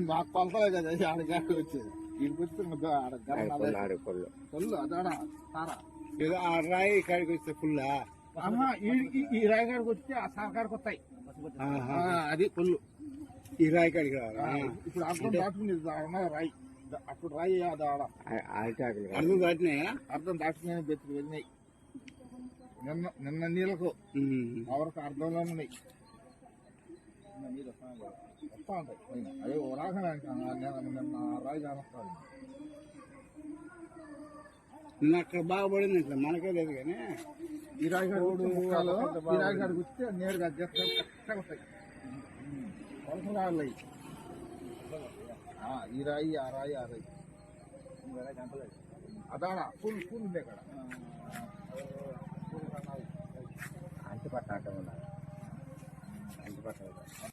మాకు కొలతలే కదా ఆడగాడికి వచ్చేది. వీడికి వచ్చి పొల్లు కొల్లు అదాడ తారా. ఏదో ఆ రాయి కాడికి వస్తే ఫుల్లా? ఈ- ఈ రాయగాడికి వచ్చి ఆ సహకారికి వస్తాయి. అది కొల్లు. ఈ రాయి కాడికి రావాలా? ఇప్పుడు అర్థం దాటుకుని రాయి. అప్పుడు రాయి అది ఆడ. అర్థం దాటినాయా? అర్థం దాటుకుని బెతుకు వెళ్ళినాయి. నిన్న నిన్న నీళ్ళకు. ఎవరికి అర్థంలో ఉన్నాయి. నిన్న నీళ్ళు వస్తా వస్తా ఉంటాయి. అవి నిన్న అక్కడ బాగా పడింది ఇట్లా మనకే లేదు కానీ ఈ ముక్కలు ఈ రాయిగాడికి వస్తే నేరుగా జస్ట్ కరెక్ట్గా వస్తాయి వలస రాళ్ళు ఈ రాయి ఆ రాయి ఆ రాయి అదాడా పూలు పూలు ఉండే అక్కడ అంటు పట్ట ఆటం ఉండాలి అంటు పట్ట